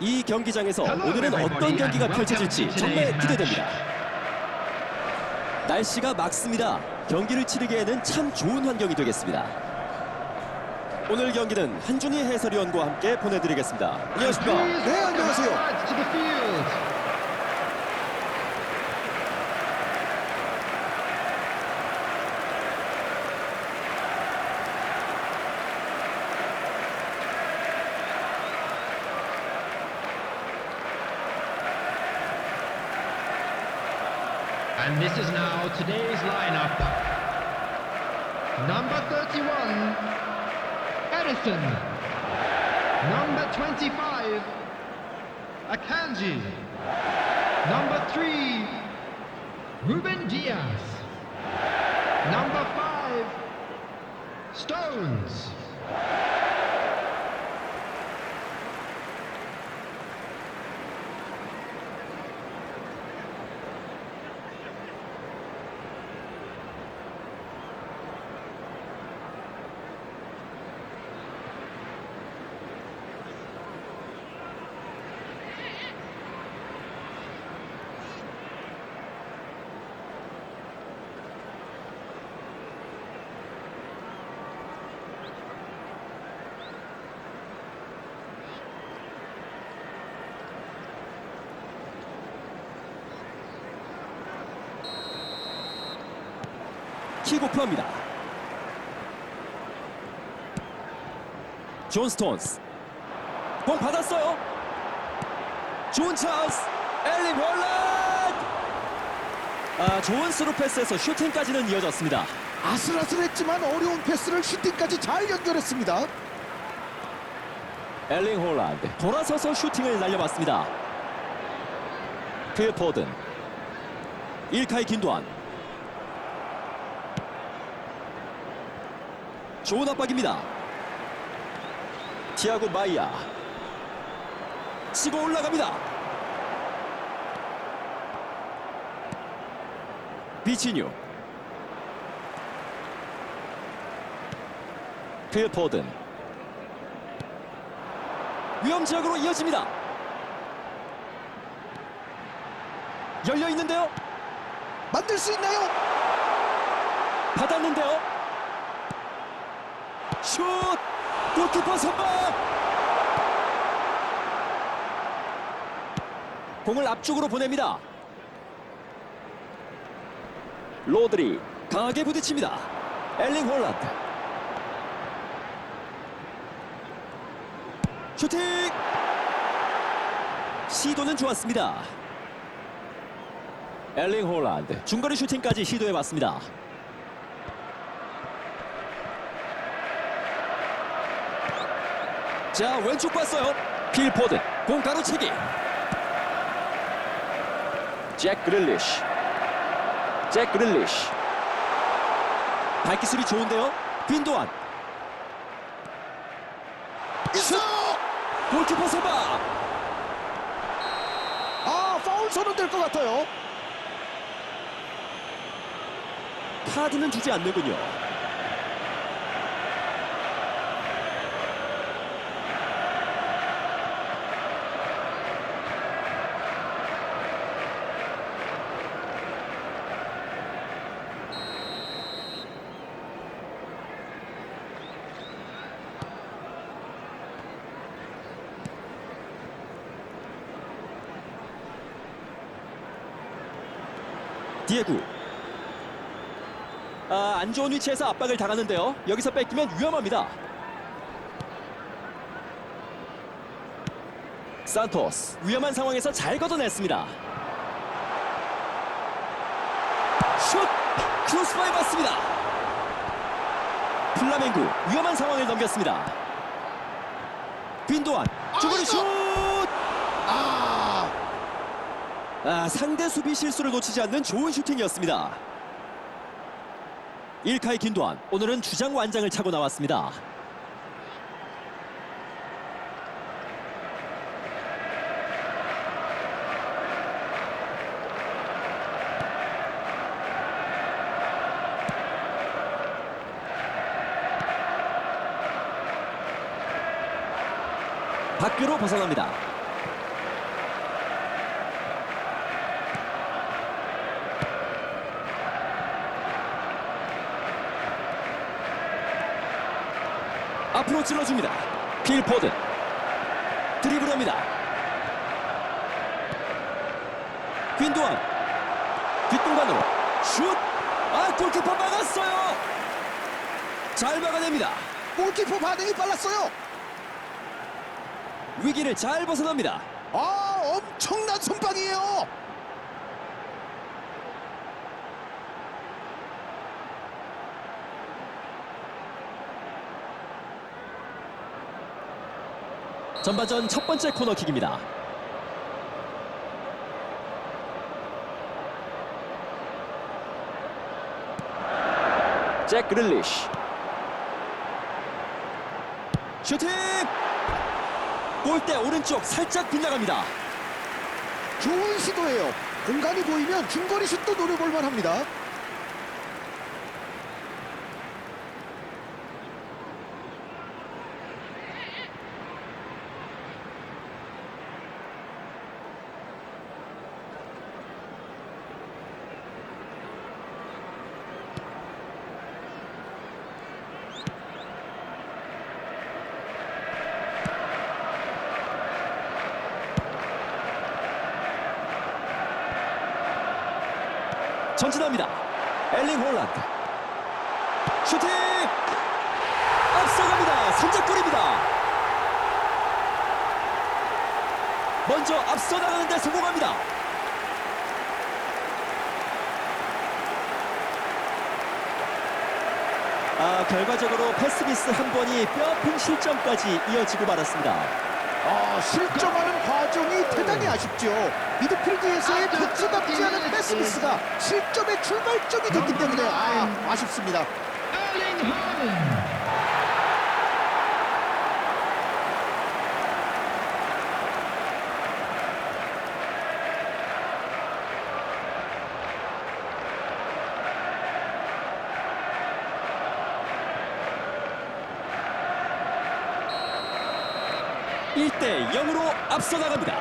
이 경기장에서 오늘은 어떤 경기가 펼쳐질지 정말 기대됩니다. 날씨가 맑습니다. 경기를 치르기에는 참 좋은 환경이 되겠습니다. 오늘 경기는 한준희 해설위원과 함께 보내드리겠습니다. 안녕하십니까? 네, 안녕하세요. And this is now today's lineup. Number 31, Edison. Number 25, Akanji. Number 3, Ruben Diaz. Number 5, Stones. 킥오프합니다. 존 스톤스 공 받았어요. 좋은 찬스 엘리 홀란드 아, 좋은 스루 패스에서 슈팅까지는 이어졌습니다. 아슬아슬했지만 어려운 패스를 슈팅까지 잘 연결했습니다. 엘링 홀란드 돌아서서 슈팅을 날려봤습니다. 필 포든 일카이 김도환 좋은 압박입니다. 티아고 마이야 치고 올라갑니다. 비치뉴 필 포든 위험 지역으로 이어집니다. 열려 있는데요. 만들 수 있나요? 받았는데요. 슛! 골키퍼 선방! 공을 앞쪽으로 보냅니다. 로드리 강하게 부딪힙니다. 엘링 홀란드. 슈팅! 시도는 좋았습니다. 엘링 홀란드 중거리 슈팅까지 시도해봤습니다. 자 왼쪽 봤어요. 필 포든 공 가로채기. 잭 그릴리쉬. 잭 그릴리쉬. 발기술이 좋은데요? 빈도안. 있어! 골키퍼 선방. 아, 파울 선언될 것 같아요. 카드는 주지 않는군요 디에구 아, 안 좋은 위치에서 압박을 당하는데요. 여기서 뺏기면 위험합니다. 산토스 위험한 상황에서 잘 걷어냈습니다. 슛! 크로스바에 맞습니다. 플라멩구 위험한 상황을 넘겼습니다. 빈도안 중거리 슛! 아, 아, 상대 수비 실수를 놓치지 않는 좋은 슈팅이었습니다. 일카의 김도환 오늘은 주장 완장을 차고 나왔습니다. 밖으로 벗어납니다. 앞으로 찔러줍니다. 필 포든 드리블합니다. 윈도안 뒷공간으로 슛! 아 골키퍼 막았어요. 잘 막아냅니다. 골키퍼 반응이 빨랐어요. 위기를 잘 벗어납니다. 아, 엄청난 선방이에요. 전반전 첫 번째 코너킥입니다. 잭 그릴리쉬 슈팅! 골대 오른쪽 살짝 빗나갑니다. 좋은 시도예요. 공간이 보이면 중거리 슛도 노려볼 만합니다. 전진합니다. 엘링 홀란드 슈팅! 앞서갑니다. 선제골입니다. 먼저 앞서 나가는데 성공합니다. 아, 결과적으로 패스미스 한 번이 뼈아픈 실점까지 이어지고 말았습니다. 아, 실점하는 과정이 대단히 아쉽죠. 미드필드에서의 터치답지 않은 패스미스가 실점의 출발점이 됐기 때문에 아, 아쉽습니다. Erling Haaland. 일대 0으로 앞서 나갑니다.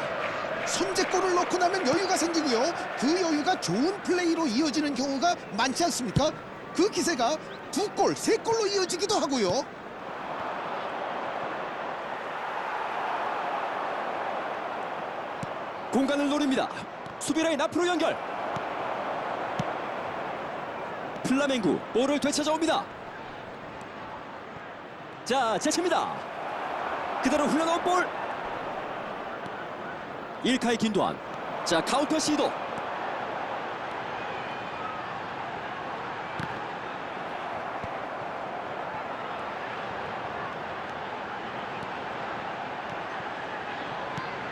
선제골을 넣고 나면 여유가 생기고요. 그 여유가 좋은 플레이로 이어지는 경우가 많지 않습니까? 그 기세가 두 골, 세 골로 이어지기도 하고요. 공간을 노립니다. 수비라인 앞으로 연결. 플라멩구 볼을 되찾아옵니다. 자, 제칩니다. 그대로 흘러나온 볼. 일카의 김도환. 자, 카운터 시도.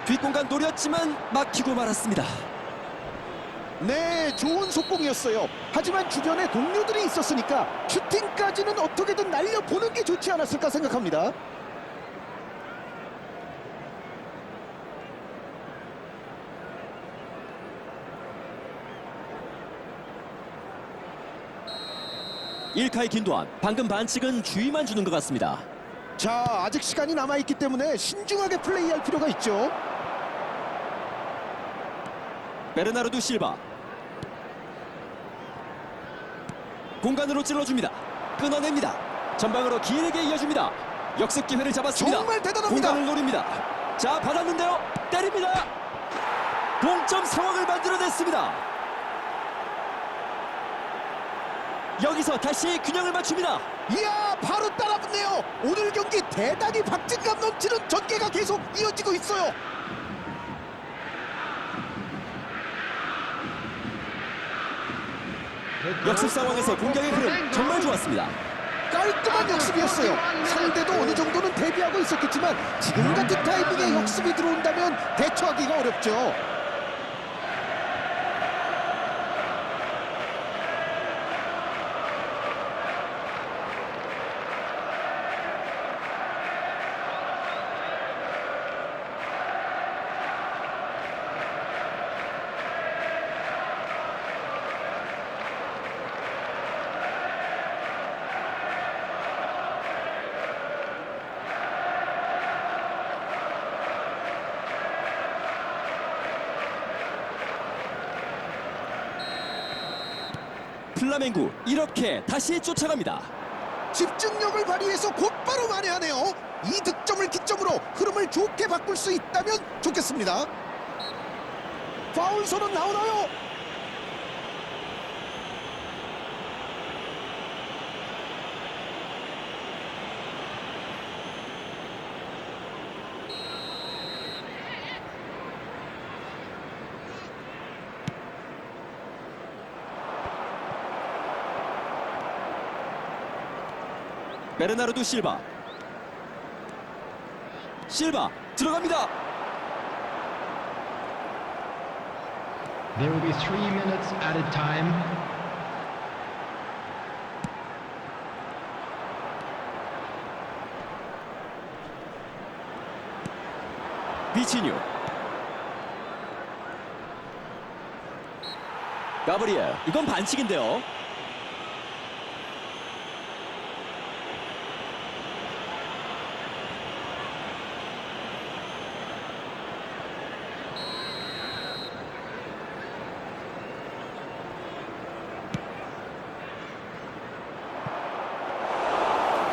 뒷공간 노렸지만 막히고 말았습니다. 네, 좋은 속공이었어요. 하지만 주변에 동료들이 있었으니까 슈팅까지는 어떻게든 날려보는 게 좋지 않았을까 생각합니다. 일카의 김도환. 방금 반칙은 주의만 주는 것 같습니다. 자, 아직 시간이 남아있기 때문에 신중하게 플레이할 필요가 있죠. 베르나르도 실바. 공간으로 찔러줍니다. 끊어냅니다. 전방으로 길게 이어줍니다. 역습 기회를 잡았습니다. 정말 대단합니다. 공간을 노립니다. 자 받았는데요. 때립니다. 동점 상황을 만들어냈습니다 여기서 다시 균형을 맞춥니다 이야, 바로 따라붙네요. 오늘 경기 대단히 박진감 넘치는 전개가 계속 이어지고 있어요. 역습 상황에서 공격의 흐름 정말 좋았습니다 깔끔한 역습이었어요. 상대도 어느 정도는 대비하고 있었겠지만 지금 같은 타이밍에 역습이 들어온다면 대처하기가 어렵죠. 플라멩구 이렇게 다시 쫓아갑니다 집중력을 발휘해서 곧바로 만회하네요. 이 득점을 기점으로 흐름을 좋게 바꿀 수 있다면 좋겠습니다. 파울 선언 나오나요? 베르나르도 실바. 실바 들어갑니다. There will be three minutes at a time. 비치뉴. 가브리엘 이건 반칙인데요.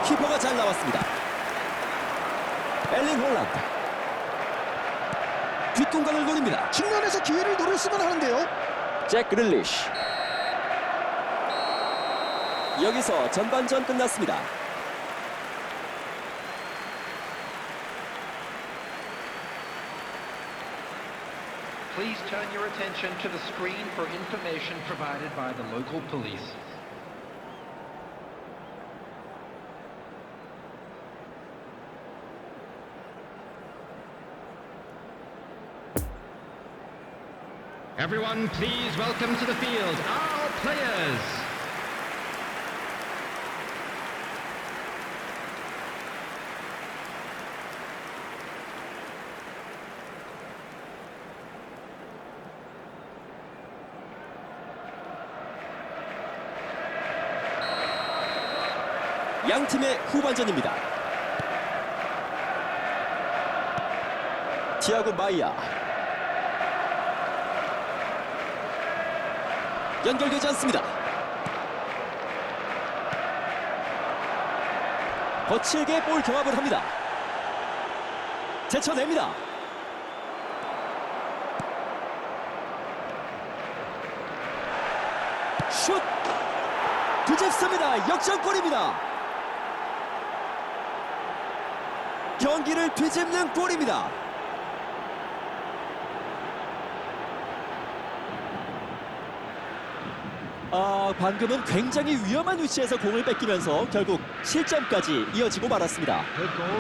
키퍼가 잘 나왔습니다. 엘링 홀란드. 노립니다. 측면에서 기회를 노렸으면 하는데요. 잭 그릴리쉬 여기서 전반전 끝났습니다 Please turn your attention to the screen for information provided by the local police. Everyone, please welcome to the field our players. 양 팀의 후반전입니다 티아고 마이야 연결되지 않습니다. 거칠게 볼 경합을 합니다. 제쳐냅니다. 슛! 뒤집습니다. 역전골입니다. 경기를 뒤집는 골입니다 아 방금은 굉장히 위험한 위치에서 공을 뺏기면서 결국 실점까지 이어지고 말았습니다.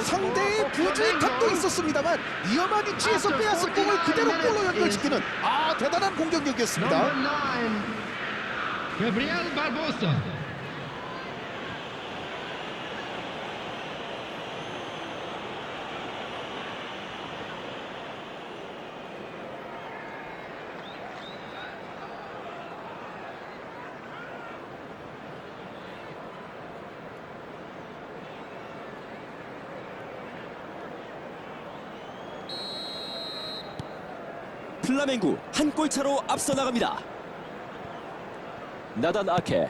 상대의 탓도 Flamengo. 있었습니다만 위험한 위치에서 빼앗은 공을 그대로 골로 연결시키는 아 대단한 공격력이었습니다. 플라멩구 한 골 차로 앞서 나갑니다. 나단 아케,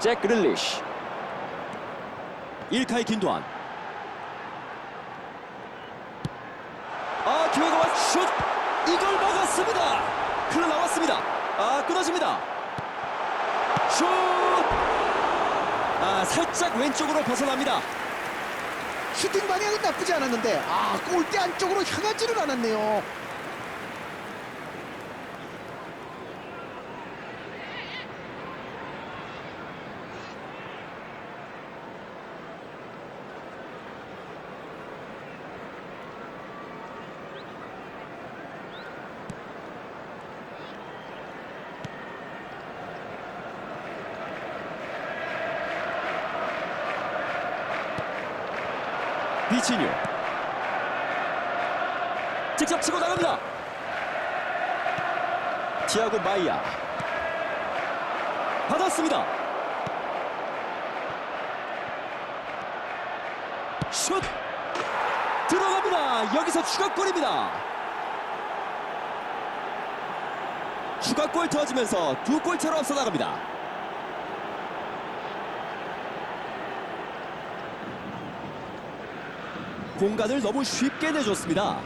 잭 그릴리쉬, 일카이 긴도안. 아 기회가 왔 슛! 이걸 막았습니다. 흘러 나왔습니다. 아 끊어집니다. 슛! 아 살짝 왼쪽으로 벗어납니다. 슈팅 방향은 나쁘지 않았는데 아 골대 안쪽으로 향하지는 않았네요. 비치뉴 직접 치고 나갑니다. 티아고 마이야 받았습니다. 슛! 들어갑니다. 여기서 추가골입니다. 추가골 터지면서 두 골차로 앞서 나갑니다 공간을 너무 쉽게 내줬습니다.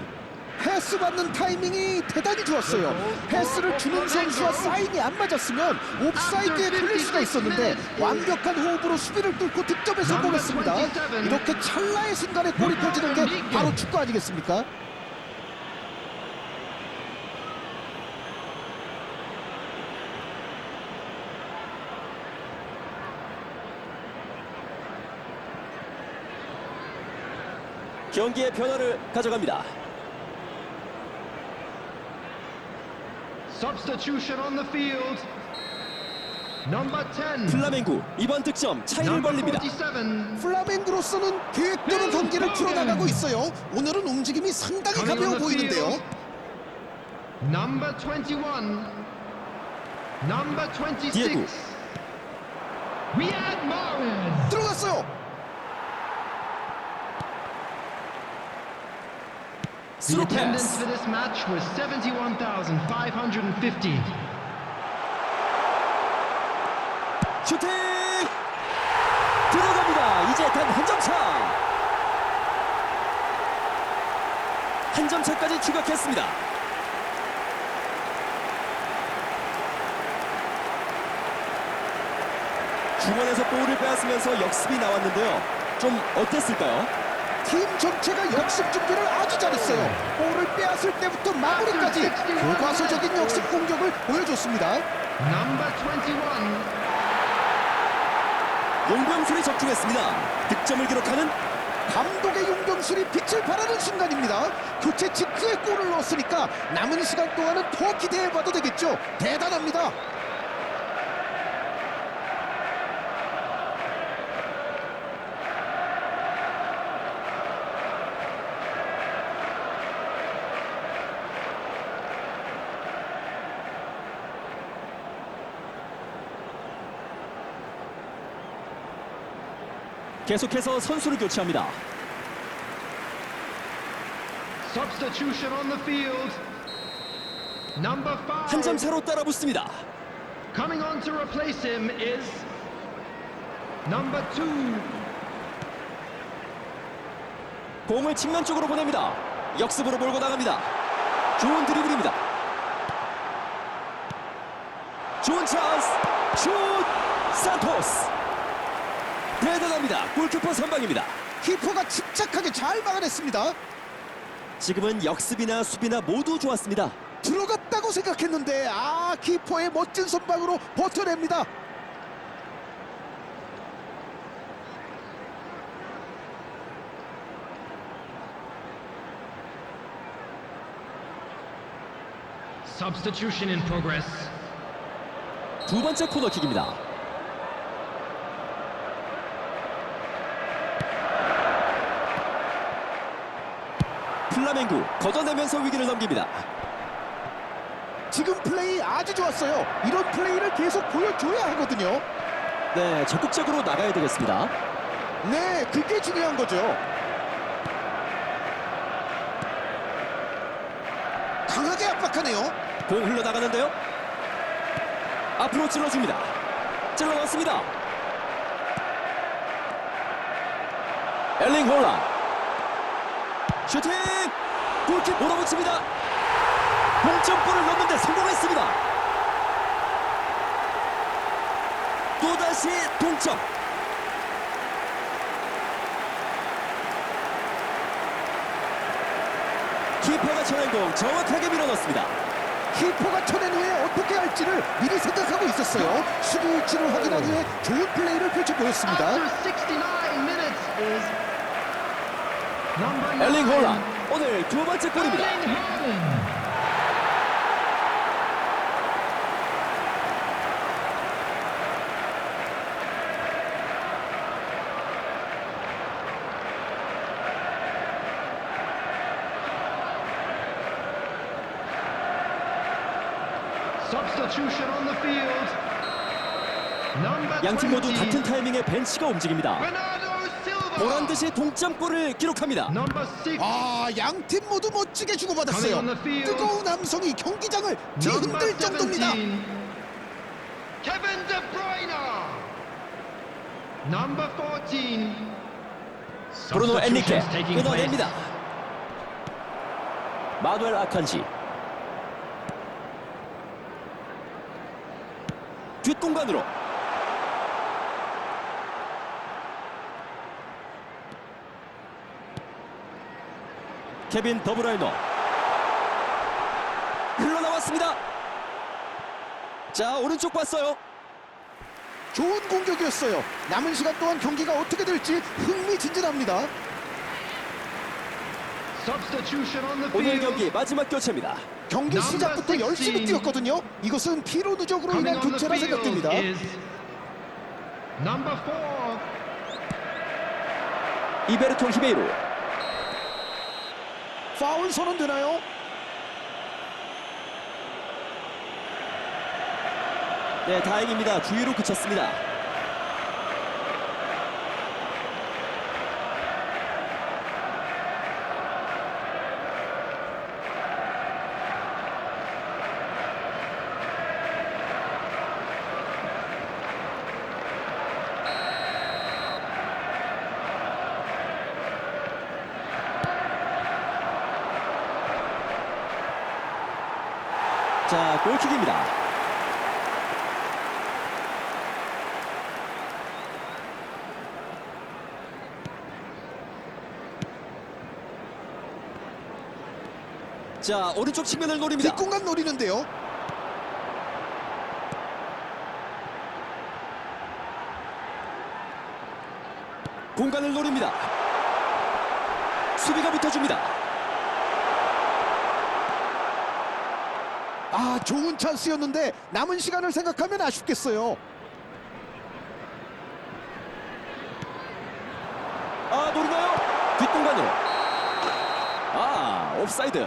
패스 받는 타이밍이 대단히 좋았어요. 패스를 주는 선수와 사인이 안 맞았으면 옵사이드에 틀릴 수가 있었는데 완벽한 호흡으로 수비를 뚫고 득점에 성공했습니다. 이렇게 찰나의 순간에 골이 터지는 게 바로 축구 아니겠습니까? 경기의 변화를 가져갑니다. Substitution on the field. Number 10. 플라멩구 이번 득점 차이를 벌립니다. 47. 플라멩그로서는 계획대로 경기를 풀어나가고 있어요. 오늘은 움직임이 상당히 가벼워 보이는데요. Number 21. Number 26. Diego. Riyad Mahrez. 들어갔어요. The attendance for this match was 71,550. 슈팅 들어갑니다. 이제 단 한 점 차. 한 점 차까지 추격했습니다. 중원에서 볼을 빼앗으면서 역습이 나왔는데요. 좀 어땠을까요? 팀 전체가 역습 준비를 아주 잘했어요. 볼을 빼앗을 때부터 마무리까지 교과서적인 역습 공격을 보여줬습니다. Number 21. 용병술이 적중했습니다. 득점을 기록하는 감독의 용병술이 빛을 발하는 순간입니다. 교체 직후에 골을 넣었으니까 남은 시간 동안은 더 기대해봐도 되겠죠. 대단합니다. 계속해서 선수를 교체합니다. Substitution on the field. Number 5. 한점 차로 따라붙습니다. Coming on to replace him is number 2. 공을 측면 쪽으로 보냅니다. 역습으로 몰고 나갑니다. 좋은 드리블입니다. 좋은 찬스. 슛! 산토스. 대단합니다. 골키퍼 선방입니다. 키퍼가 침착하게 잘 막아냈습니다. 지금은 역습이나 수비나 모두 좋았습니다. 들어갔다고 생각했는데 아 키퍼의 멋진 선방으로 버텨냅니다. Substitution in progress. 두 번째 코너킥입니다. 플라멩구 걷어내면서 위기를 넘깁니다. 지금 플레이 아주 좋았어요. 이런 플레이를 계속 보여줘야 하거든요. 네, 적극적으로 나가야 되겠습니다. 네, 그게 중요한 거죠. 강하게 압박하네요. 공 흘러나가는데요. 앞으로 찔러줍니다. 찔러 넣습니다. 엘링 홀란 슈팅! 골킥 몰아붙입니다. 동점골을 넣는데 성공했습니다. 또다시 동점. 키퍼가 쳐낸 공 정확하게 밀어넣습니다. 키퍼가 쳐낸 후에 어떻게 할지를 미리 생각하고 있었어요. 수비 위치를 확인한 후에 좋은 플레이를 펼쳐 보였습니다. After 69 minutes is number 9. 엘링 홀란 오늘 두 번째 골입니다. 양팀 모두 20. 같은 타이밍에 벤치가 움직입니다. 보란 듯이 동점골을 기록합니다. Number 6. 아, 양 팀 모두 멋지게 주고받았어요. 뜨거운 함성이 경기장을 뒤흔들 정도입니다. 17. Kevin De Bruyne. Number 14. 브루노 엔리케. 끊어냅니다. 마누엘 아칸지 뒷공간으로 케빈 더브라이너 흘러나왔습니다. 자 오른쪽 봤어요. 좋은 공격이었어요. 남은 시간 동안 경기가 어떻게 될지 흥미진진합니다. Substitution on the 오늘. 경기 마지막 교체입니다. 경기 시작부터 열심히 16. 뛰었거든요. 이것은 피로 누적으로 인한 교체라 생각됩니다. 이베르토 히베이로 파울 선언 되나요? 네 다행입니다. 주위로 그쳤습니다. 자 골킥입니다. 자 오른쪽 측면을 노립니다. 뒷공간 노리는데요. 공간을 노립니다. 수비가 붙어줍니다. 아 좋은 찬스였는데 남은 시간을 생각하면 아쉽겠어요. 아 노리나요? 뒷공간으로. 아 옵사이드.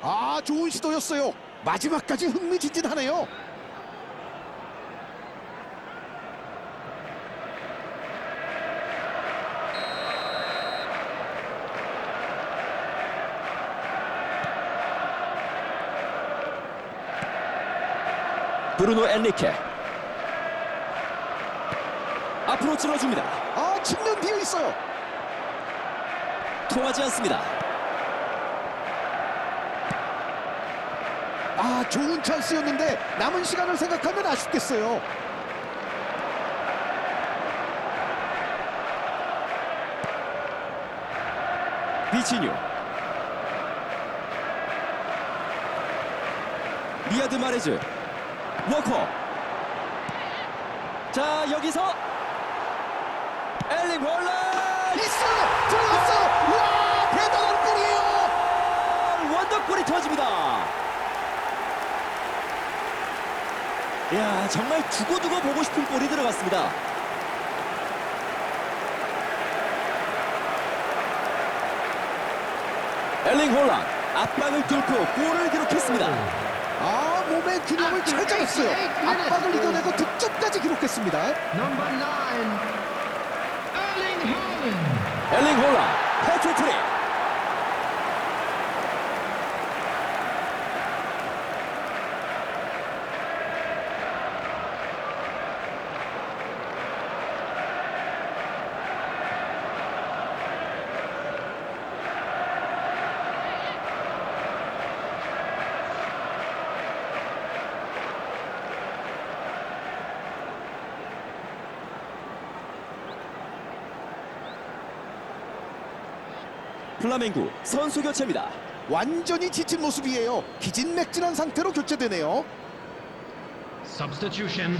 아 좋은 시도였어요. 마지막까지 흥미진진하네요. 브루노 엔리케. 앞으로 찔러줍니다. 아 측면 비어 있어요. 통하지 않습니다. 아 좋은 찬스였는데 남은 시간을 생각하면 아쉽겠어요. 비치뉴. 리아드 마레즈. 워커. 자 여기서 엘링 홀란 있어요. 들어갔어요. 와 대단한 골이에요. 원더골이 터집니다. 야 정말 두고두고 보고 싶은 골이 들어갔습니다. 엘링 홀란 압박을 뚫고 골을 기록했습니다. 아 몸의 균형을 잘 잡았어요. 압박을 이겨내고 득점까지 기록했습니다. 엘링 홀란 해트트릭. 플라멩구 선수 교체입니다. 완전히 지친 모습이에요. 기진맥진한 상태로 교체되네요. Substitution.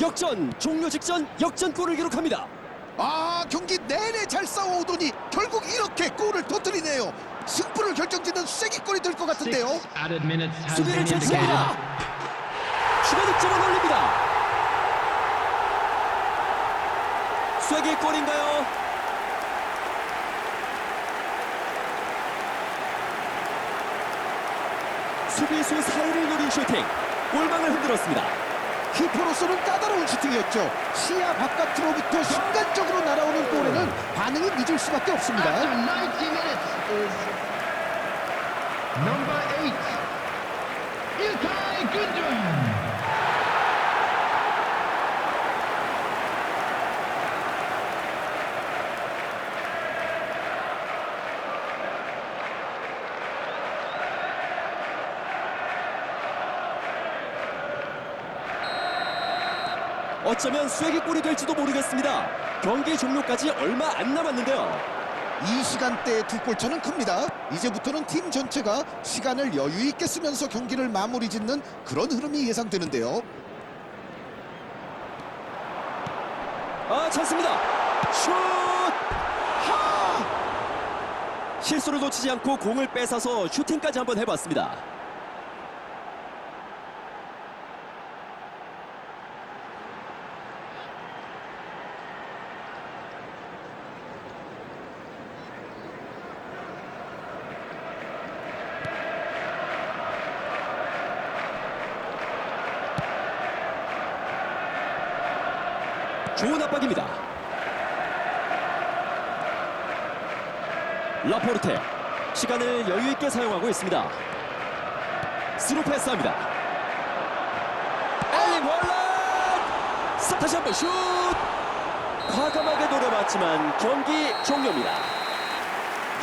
역전 종료 직전 역전골을 기록합니다. 아 경기 내내 잘 싸워오더니 결국 이렇게 골을 터뜨리네요. 승부를 결정짓는 쐐기골이 될 것 같은데요. 수비를. 제치합니다. 추가 득점을 올립니다. 쐐기골인가요? 수비수 사이를 노린 슈팅 골망을 흔들었습니다. 키퍼로서는 까다로운 슈팅이었죠. 시야 바깥으로부터 순간적으로 날아오는 골에는 반응이 늦을 수밖에 없습니다. After 90 minutes is number eight. Ilkay Gundogan. 어쩌면 쐐기골이 될지도 모르겠습니다. 경기 종료까지 얼마 안 남았는데요. 이 시간대의 두 골차는 큽니다. 이제부터는 팀 전체가 시간을 여유 있게 쓰면서 경기를 마무리 짓는 그런 흐름이 예상되는데요. 아 찬스입니다. 슛! 하! 실수를 놓치지 않고 공을 뺏어서 슈팅까지 한번 해봤습니다. 좋은 압박입니다. 라포르테 시간을 여유 있게 사용하고 있습니다. 스루 패스합니다. 엘링 사- 다시 한번 슛 과감하게 노려봤지만 경기 종료입니다.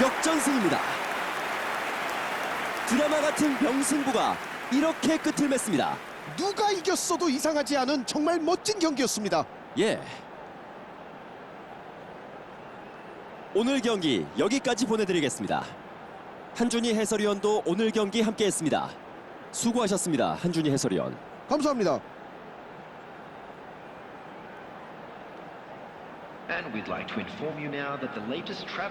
역전승입니다. 드라마 같은 명승부가 이렇게 끝을 맺습니다. 누가 이겼어도 이상하지 않은 정말 멋진 경기였습니다. 예. 오늘 경기 여기까지 보내드리겠습니다. 한준희 해설위원도 오늘 경기 함께했습니다. 수고하셨습니다, 한준희 해설위원. 감사합니다. And we'd like to inform you now that the latest travel